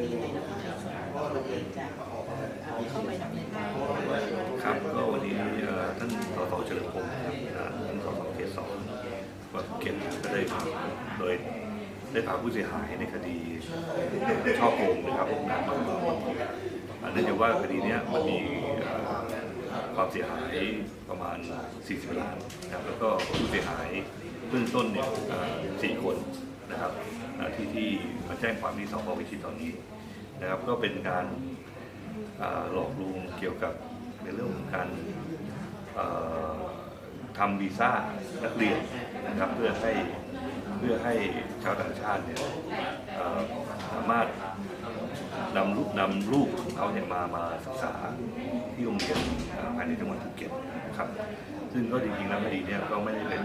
นี้ยังไงนะคะเราเองจะเข้าไปดำเนินการครับก็วันนี้ท่านสสเฉลิมพงศ์ท่านสสเขตสองวัดเก็ตก็ได้พาโดยได้พาผู้เสียหายในคดีช่อโกงนะครับนะมาอ่าเนื่องจากว่าคดีนี้มันมีความเสียหายประมาณ 40 ล้านนะครับแล้วก็ผู้เสียหายเบื้องต้นเนี่ยเอ่อสี่คน นะครับที่ที่มาแจ้งความที่สพวิชิตตอนนี้นะครับ ก็เป็นการหลอกลวงเกี่ยวกับในเรื่องของการทำวีซ่านักเรียนนะครับเพื่อให้เพื่อให้ชาวต่างชาติเนี่ยสามารถนำลูกนำลูกของเขาเนี่ยมามาศึกษาที่โรงเรียนภายในจังหวัดภูเก็ตนะครับ ซึ่งก็จริงๆแล้วคดีเนี่ยก็ไม่ได้เป็น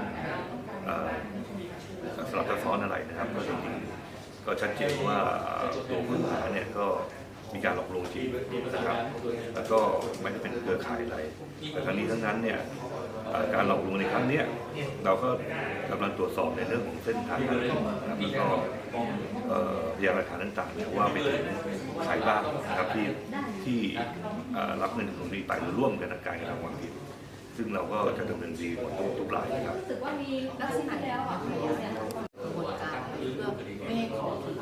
สลับซับซ้อนอะไรนะครับก็จริงๆก็ชัดเจนว่าตัวผู้ต้องหาเนี่ยก็มีการหลอกลวงจริงนะครับแล้วก็ไม่ได้เป็นเครือข่ายอะไรแต่ทั้งนี้ทั้งนั้นเนี่ยการหลอกลวงในครั้งนี้เราก็กำลังตรวจสอบในเรื่องของเส้นทางการเงินนะครับแล้วก็เอ่อพยานหลักฐานต่างๆเนี่ยว่าไปถึงใครบ้างนะครับที่ที่รับเงินตรงนี้ไปหรือร่วมกันในการกระทำความผิด ซึ่งเราก็จะดำเนินคดีหมดทุกทุกรายนะครับรู้สึกว่ามีลักษณะแล้วอะกระบวนการเพื่อไม่ให้ขอคืน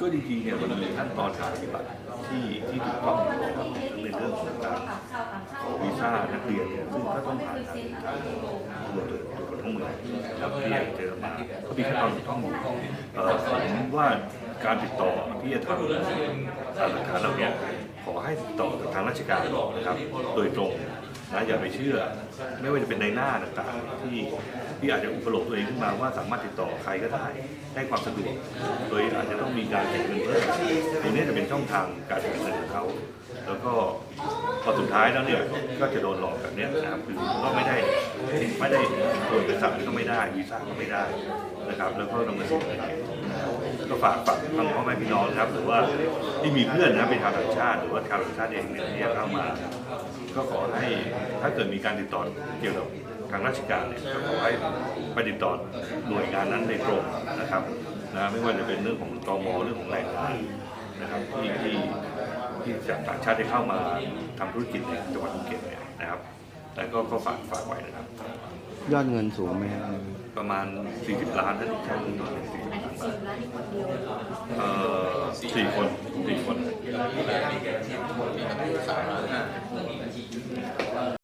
ก็จริงๆเนี่ยมันมีขั้นตอนการปฏิบัติที่ที่ถูกต้องนะครับในเรื่องของการขอวีซ่านักเรียนเนี่ยซึ่งก็ต้องผ่านทางทางตำรวจตรวจคนเข้าเมืองนะครับที่เจอมาก็มีขั้นตอนถูกต้องอยู่เอ่อผมว่าการติดต่อที่จะทำหลักฐานเหล่านี้ ขอให้ติดต่อกับทางราชการนะครับ โดยตรงนะอย่าไปเชื่อ ไม่ว่าจะเป็นในหน้าต่างๆที่ที่อาจจะอุปโลกตัวเองขึ้นมาว่าสามารถติดต่อใครก็ได้ให้ความสะดวก โดยอาจจะต้องมีการเก็บเงินเพิ่มตรงนี้จะเป็นช่องทางการเก็บเงินของเขาแล้วก็พอสุดท้ายแล้วเนี่ยก็จะโดนหลอกแบบนี้นะครับคือก็ไม่ได้ไม่ได้ตัวเอกสารก็ไม่ได้วีซ่าก็ไม่ได้นะครับ แล้วก็ต้องมาเสียเงิน ฝากฝากทางพ่อแม่พี่น้องนะครับ หรือว่าที่มีเพื่อนนะเป็นชาวต่างชาติ หรือว่าชาวต่างชาติเองเนี่ยที่จะเข้ามา ก็ขอให้ถ้าเกิดมีการติดต่อเกี่ยวกับทางราชการเนี่ยก็ขอให้ไปติดต่อหน่วยงานนั้นโดยตรงนะครับนะไม่ว่าจะเป็นเรื่องของกมเรื่องของแรงงานนะครับที่ที่ที่จากต่างชาติได้เข้ามาทำธุรกิจในจังหวัดภูเก็ตเนี่ยนะครับ แต่ก็ก็ฝากฝากไว้นะครับ ยอดเงินสูงไหมครับประมาณ 40 ล้านท่านใช้เงินตอนนี้40อันล้านนี้บาสิทบล้านนี่คนเดียวเอ่อสี่คนสี่คน